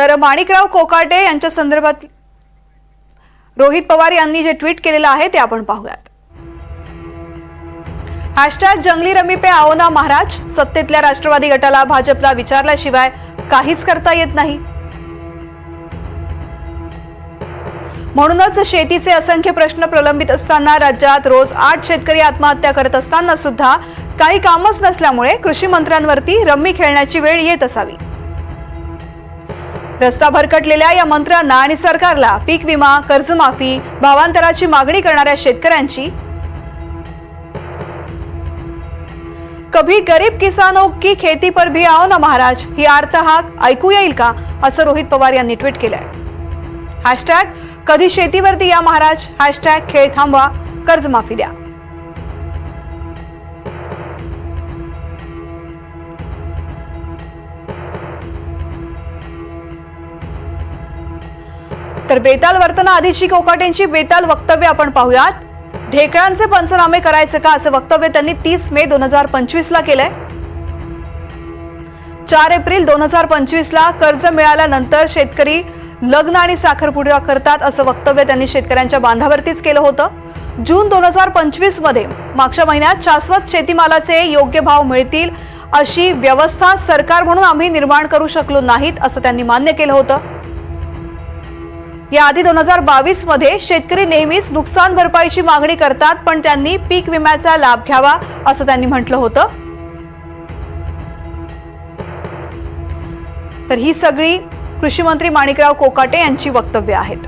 तर माणिकराव कोकाटे यांच्या संदर्भात रोहित पवार यांनी जे ट्विट केलेलं आहे ते आपण पाहूयात. हॅशटॅग जंगली रमी पे आओ ना महाराज सत्तेतल्या राष्ट्रवादी गटाला भाजपला विचारल्याशिवाय काहीच करता येत नाही. म्हणूनच शेतीचे असंख्य प्रश्न प्रलंबित असताना राज्यात रोज आठ शेतकरी आत्महत्या करत असताना सुद्धा काही कामच नसल्यामुळे कृषी मंत्र्यांवरती रम्मी खेळण्याची वेळ येत असावी. रस्ता भरकटलेल्या या मंत्र्यांना आणि सरकारला पीक विमा कर्जमाफी भावांतराची मागणी करणाऱ्या शेतकऱ्यांची कभी गरीब किसानों की खेती पर भी आओ ना महाराज ही आर्त हाक ऐकू येईल का? असं रोहित पवार यांनी ट्विट केलंय. हॅशटॅग कधी शेतीवरती या महाराज? हॅशटॅग खेळ थांबवा कर्जमाफी द्या. तर बेताल वर्तना आधीची कोकाटेंची बेताल वक्तव्य आपण पाहूयात. ढेकळांचे पंचनामे करायचे का असं वक्तव्य त्यांनी तीस मे दोन हजार पंचवीस ला केलंय. चार एप्रिल दोन हजार पंचवीस ला कर्ज मिळाल्यानंतर शेतकरी लग्न आणि साखरपुडा करतात असं वक्तव्य त्यांनी शेतकऱ्यांच्या बांधावरतीच केलं होतं. जून दोन हजार पंचवीसमध्ये मागच्या महिन्यात शाश्वत शेतीमालाचे योग्य भाव मिळतील अशी व्यवस्था सरकार म्हणून आम्ही निर्माण करू शकलो नाहीत असं त्यांनी मान्य केलं होतं. याआधी दोन हजार बावीसमध्ये शेतकरी नेहमीच नुकसान भरपाईची मागणी करतात पण त्यांनी पीक विम्याचा लाभ घ्यावा असं त्यांनी म्हटलं होतं. तर ही सगळी कृषी मंत्री माणिकराव कोकाटे यांची वक्तव्य आहेत.